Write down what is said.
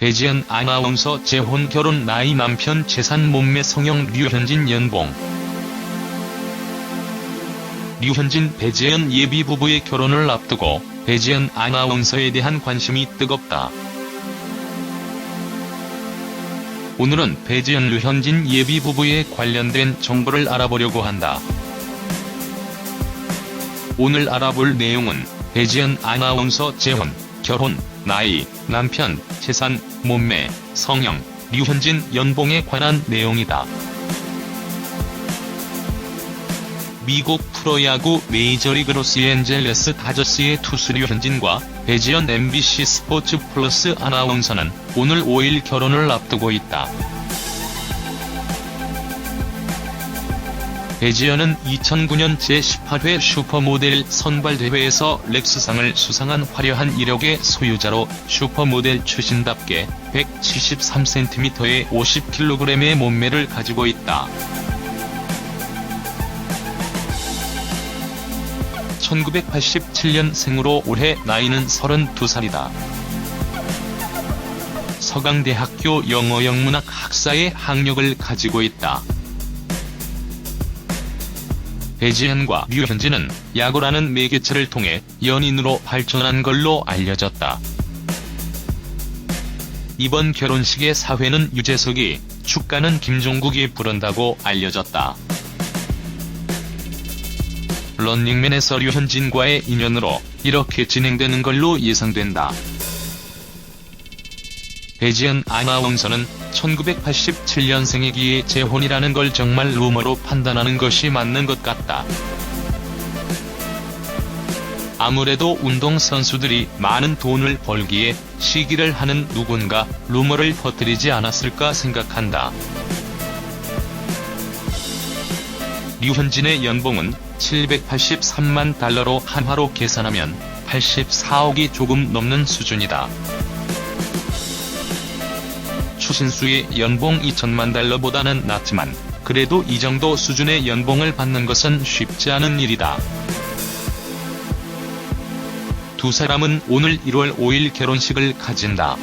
배지연 아나운서 재혼 결혼 나이 남편 재산 몸매 성형 류현진 연봉 류현진 배지연 예비 부부의 결혼을 앞두고 배지연 아나운서에 대한 관심이 뜨겁다. 오늘은 배지연 류현진 예비 부부에 관련된 정보를 알아보려고 한다. 오늘 알아볼 내용은 배지연 아나운서 재혼, 결혼, 나이, 남편, 재산, 몸매, 성형, 류현진 연봉에 관한 내용이다. 미국 프로야구 메이저리그 로스앤젤레스 다저스의 투수 류현진과 배지연 MBC 스포츠 플러스 아나운서는 오늘 5일 결혼을 앞두고 있다. 배지연은 2009년 제18회 슈퍼모델 선발대회에서 렉스상을 수상한 화려한 이력의 소유자로 슈퍼모델 출신답게 173cm의 50kg의 몸매를 가지고 있다. 1987년 생으로 올해 나이는 32살이다. 서강대학교 영어영문학 학사의 학력을 가지고 있다. 배지현과 류현진은 야구라는 매개체를 통해 연인으로 발전한 걸로 알려졌다. 이번 결혼식의 사회는 유재석이, 축가는 김종국이 부른다고 알려졌다. 런닝맨에서 류현진과의 인연으로 이렇게 진행되는 걸로 예상된다. 배지연 아나운서는 1987년생이기에 재혼이라는 걸 정말 루머로 판단하는 것이 맞는 것 같다. 아무래도 운동선수들이 많은 돈을 벌기에 시기를 하는 누군가 루머를 퍼뜨리지 않았을까 생각한다. 류현진의 연봉은 783만 달러로 한화로 계산하면 84억이 조금 넘는 수준이다. 추신수의 연봉 2천만 달러보다는 낮지만 그래도 이 정도 수준의 연봉을 받는 것은 쉽지 않은 일이다. 두 사람은 오늘 1월 5일 결혼식을 가진다.